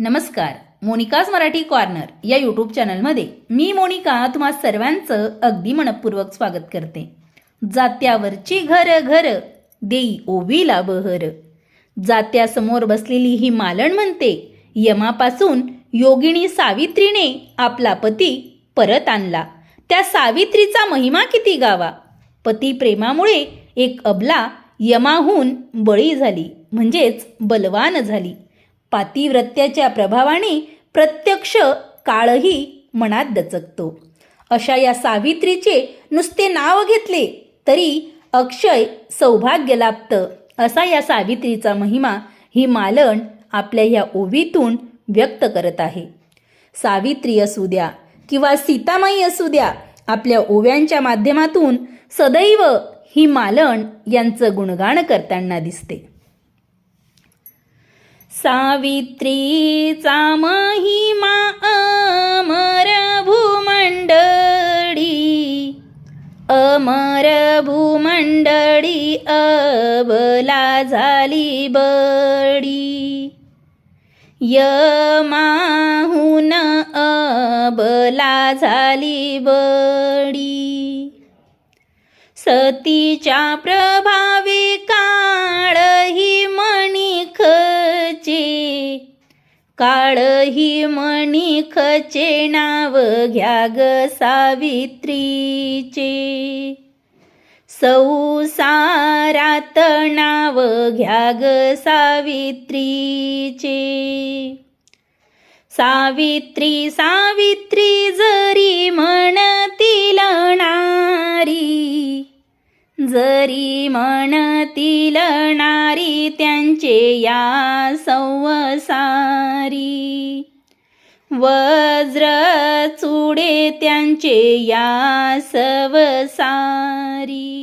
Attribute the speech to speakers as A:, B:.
A: नमस्कार मोनिकाज मराठी कॉर्नर या यूट्यूब चॅनलमध्ये मी मोनिका तुम्हा सर्वांचं अगदी मनपूर्वक स्वागत करते. जात्यावरची घर घर देई ओवीला बहर. जात्यासमोर बसलेली ही मालण म्हणते यमापासून योगिनी सावित्रीने आपला पती परत आणला. त्या सावित्रीचा महिमा किती गावा? पती प्रेमामुळे एक अबला यमाहून बळी झाली म्हणजेच बलवान झाली. पातिव्रत्याच्या प्रभावाने प्रत्यक्ष काळही मनात दचकतो. अशा या सावित्रीचे नुसते नाव घेतले तरी अक्षय सौभाग्य लाभतं. असा या सावित्रीचा महिमा ही मालण आपल्या ह्या ओवीतून व्यक्त करत आहे. सावित्री असू द्या किंवा सीतामाई असू द्या आपल्या ओव्यांच्या माध्यमातून सदैव ही मालण यांचं गुणगान करताना दिसते. सावित्रीचा महिमा अमर भूमंडळी अमर भूमंडळी अबला झाली बडी यमाहून अबला झाली बडी सतीच्या प्रभावे काळ ही मणिखचे नाव घ्या ग सावित्रीचे. संसारात नाव घ्या ग सावित्रीचे. सावित्री सावित्री जरी म्हणती जरी म्हणतील नारी त्यांचे या संवसारी. वज्र चुडे त्यांचे या सवसारी.